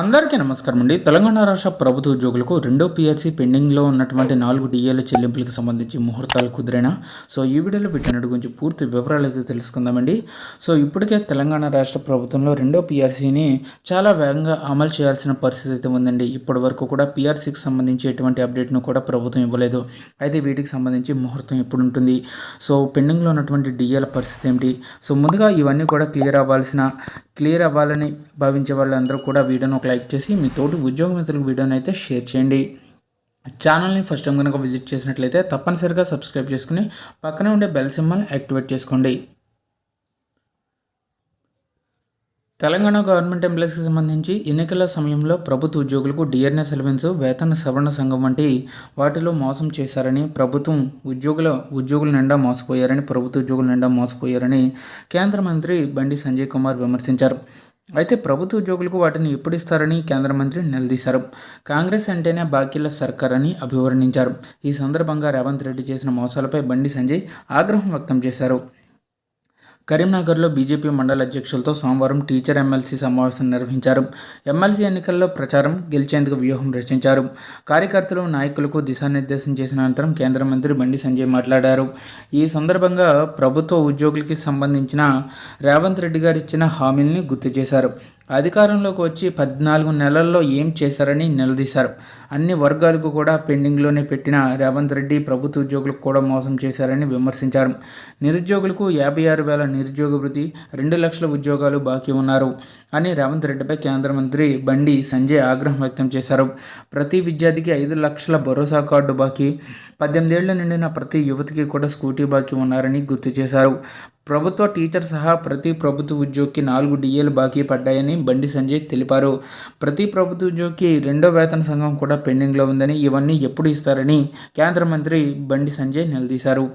అందరికీ నమస్కారం అండి. తెలంగాణ రాష్ట్ర ప్రభుత్వ ఉద్యోగులకు రెండో పీఆర్సీ పెండింగ్లో ఉన్నటువంటి నాలుగు డిఏల చెల్లింపులకు సంబంధించి ముహూర్తాలు కుదిరేనా? సో ఈ వీడియోలో వీటన్నిటి గురించి పూర్తి వివరాలు అయితే తెలుసుకుందామండి సో ఇప్పటికే తెలంగాణ రాష్ట్ర ప్రభుత్వంలో రెండో పిఆర్సీని చాలా వేగంగా అమలు చేయాల్సిన పరిస్థితి అయితే ఉందండి. ఇప్పటి వరకు కూడా పిఆర్సీకి సంబంధించి ఎటువంటి అప్డేట్ను కూడా ప్రభుత్వం ఇవ్వలేదు. అయితే వీటికి సంబంధించి ముహూర్తం ఎప్పుడు ఉంటుంది? సో పెండింగ్లో ఉన్నటువంటి డిఏల పరిస్థితి ఏమిటి? సో ముందుగా ఇవన్నీ కూడా క్లియర్ అవ్వాల్సిన క్లియర్ అవ్వాలని భావించే వాళ్ళందరూ కూడా వీడియోను ఒక లైక్ చేసి మీ తోటి ఉద్యోగ మిత్రులకు వీడియోని అయితే షేర్ చేయండి. ఛానల్ని ఫస్ట్ టైం కనుక విజిట్ చేసినట్లయితే తప్పనిసరిగా సబ్స్క్రైబ్ చేసుకుని పక్కనే ఉండే బెల్ సింబల్ యాక్టివేట్ చేసుకోండి. తెలంగాణ గవర్నమెంట్ ఎంప్లాయీస్కి సంబంధించి ఎన్నికల సమయంలో ప్రభుత్వ ఉద్యోగులకు డిఆర్ఎస్ అలవెన్స్ వేతన సవరణ సంఘం వంటి వాటిలో మోసం చేశారని ప్రభుత్వం ఉద్యోగుల ఉద్యోగుల నిండా మోసపోయారని ప్రభుత్వ ఉద్యోగుల నిండా మోసపోయారని కేంద్ర మంత్రి బండి సంజయ్ కుమార్ విమర్శించారు. అయితే ప్రభుత్వ ఉద్యోగులకు వాటిని ఎప్పుడు ఇస్తారని కేంద్ర మంత్రి నిలదీశారు. కాంగ్రెస్ అంటేనే బాకీల సర్కార్ అని అభివర్ణించారు. ఈ సందర్భంగా రేవంత్ రెడ్డి చేసిన మోసాలపై బండి సంజయ్ ఆగ్రహం వ్యక్తం చేశారు. కరీంనగర్లో బీజేపీ మండల అధ్యక్షులతో సోమవారం టీచర్ ఎమ్మెల్సీ సమావేశం నిర్వహించారు. ఎమ్మెల్సీ ఎన్నికల్లో ప్రచారం గెలిచేందుకు వ్యూహం రచించారు. కార్యకర్తలు నాయకులకు దిశానిర్దేశం చేసిన అనంతరం కేంద్ర మంత్రి బండి సంజయ్ మాట్లాడారు. ఈ సందర్భంగా ప్రభుత్వ ఉద్యోగులకి సంబంధించిన రేవంత్ రెడ్డి గారు ఇచ్చిన హామీల్ని గుర్తు చేశారు. అధికారంలోకి వచ్చి పద్నాలుగు నెలల్లో ఏం చేశారని నిలదీశారు. అన్ని వర్గాలకు కూడా పెండింగ్లోనే పెట్టిన రేవంత్ రెడ్డి ప్రభుత్వ ఉద్యోగులకు కూడా మోసం చేశారని విమర్శించారు. నిరుద్యోగులకు యాభై ఆరు వేల నిరుద్యోగ వృత్తి రెండు లక్షల ఉద్యోగాలు బాకీ ఉన్నారు అని రేవంత్ రెడ్డిపై కేంద్ర మంత్రి బండి సంజయ్ ఆగ్రహం వ్యక్తం చేశారు. ప్రతి విద్యార్థికి ఐదు లక్షల భరోసా కార్డు బాకీ పద్దెనిమిదేళ్ళ నిండిన ప్రతి యువతికి కూడా స్కూటీ బాకీ ఉన్నారని గుర్తు చేశారు. ప్రభుత్వ టీచర్ సహా ప్రతి ప్రభుత్వ ఉద్యోగికి నాలుగు డిఏలు బాకీ పడ్డాయని బండి సంజయ్ తెలిపారు. ప్రతి ప్రభుత్వ ఉద్యోగికి రెండో వేతన సంఘం కూడా పెండింగ్లో ఉందని ఇవన్నీ ఎప్పుడు ఇస్తారని కేంద్ర మంత్రి బండి సంజయ్ నిలదీశారు.